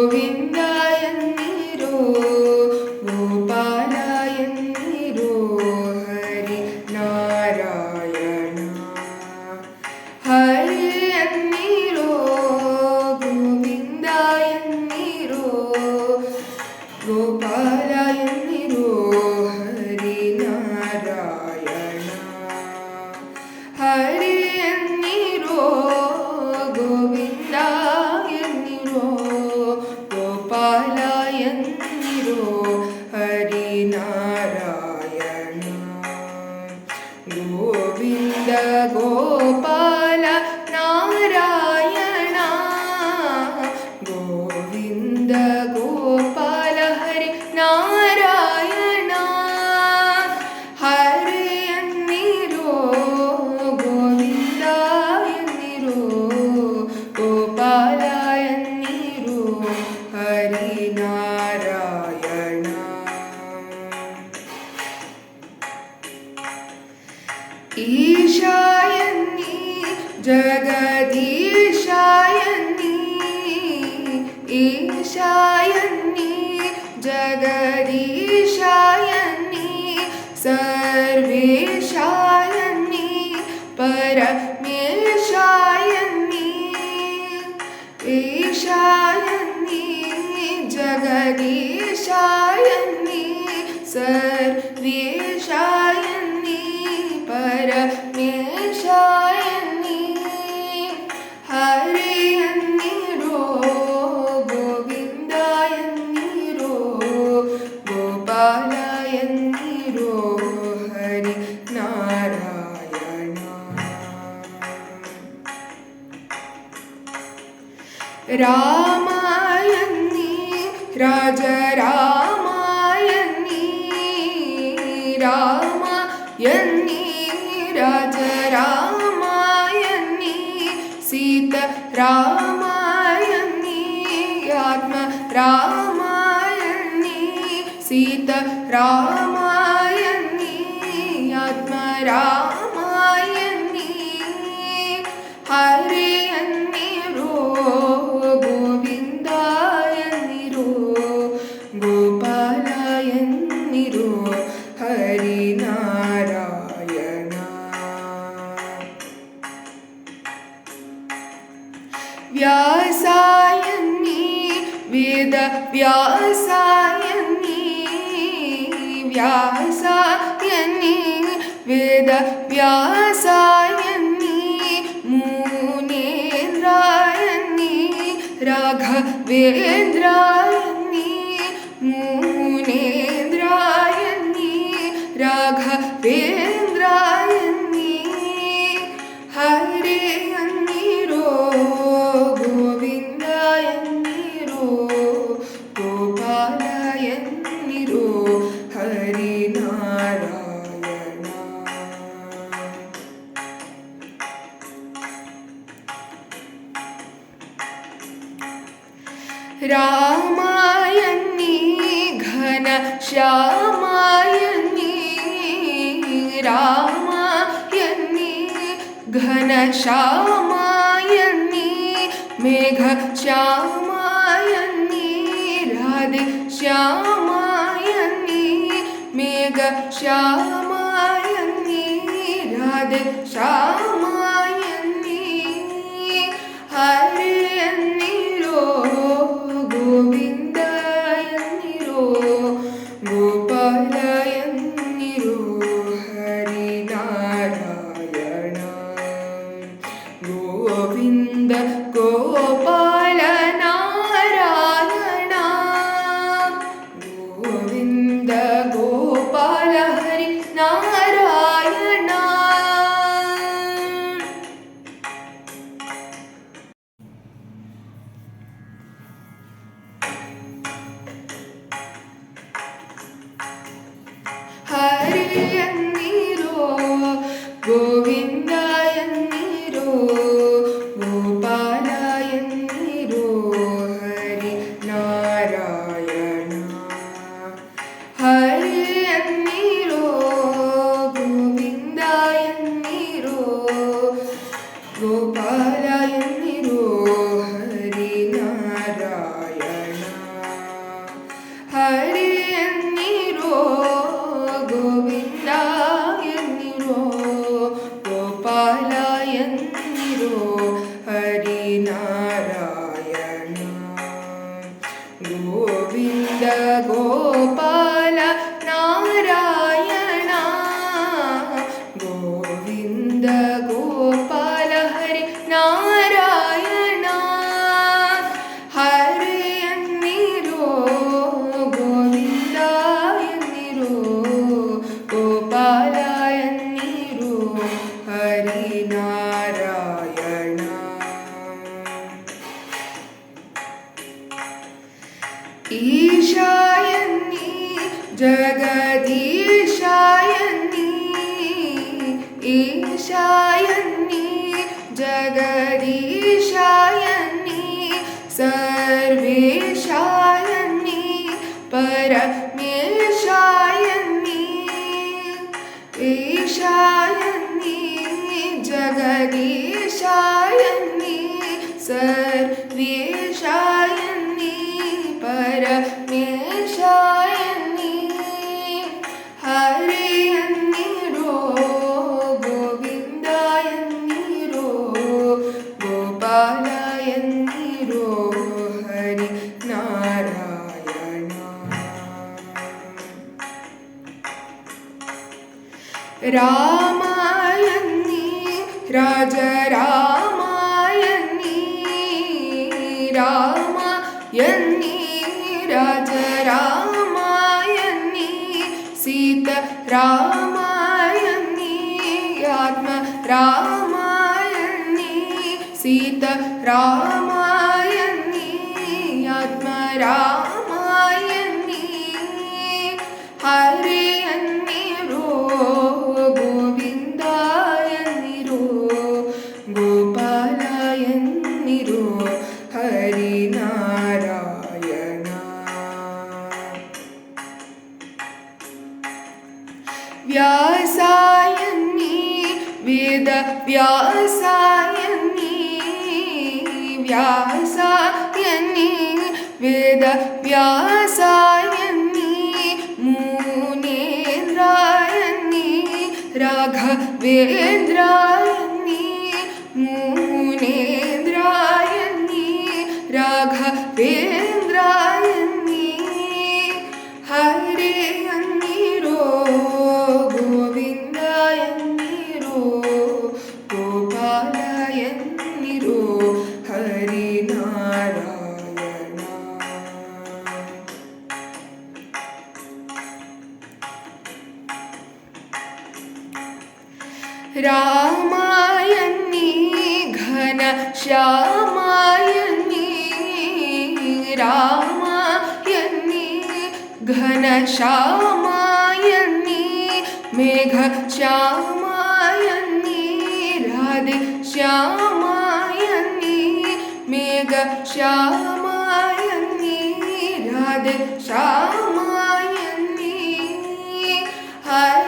Govinda എന്നീരോ Gopala എന്നീരോ Hari Narayana Hari എന്നീരോ Govinda എന്നീരോ Gopala go. जगदीशायन्नी ईशायन्नी जगदीशायन्नी सर्वेशायन्नी परमेशायन्नी ईशायन्नी जगदीशायन्नी सर्वे രാമായന്നി രാജരാമായന്നി രാമായന്നി രാജരാമായന്നി സീത രാമായന്നി ആത്മ രാമായന്നി സീത രാമായന്നി ആത്മ രാമായന്നി ഹരിയന്നിരോ വ്യാസായന്നി വേദ വ്യാസായന്നി വ്യാസായന്നി വേദ വ്യാസായന്നി മൂനേന്ദ്രായന്നി രാഘവേന്ദ്രായന്നി ഘന ശ്യാമായന്നി രാമായന്നി ഘന ശ്യാമായന്നി മേഘ ശ്യാമായന്നി രാധെ ശ്യാമായന്നി മേഘ ശ്യാമായന്നി Radhe ശ്യാമായന്നി Govinda Hari जगरीशायनि सर्वेशायनि परमे शायनि ेषायनि सर्वे రామాయణి రాజరామాయణి రామాయణి రాజరామాయణి సీత రామాయణి ఆత్మ రామాయణి సీత రామాయణి ఆత్మ రామ ्यासायनि व्यासायनि वेद व्यासायनि मूनेन्द्रायणी राघवेन्द्रायण मूनेन्द्रायणि राघवे രാമായന്നി ഘന ശ്യാമായന്നി രാമായന്നി ഘന ശ്യാമായന്നി മേഘ ശ്യാമായന്നി രാധെ ശ്യാമായന്നി മേഘ ശ്യാമായന്നി രാധെ ശ്യാമായന്നി ഹരിയന്നിരോ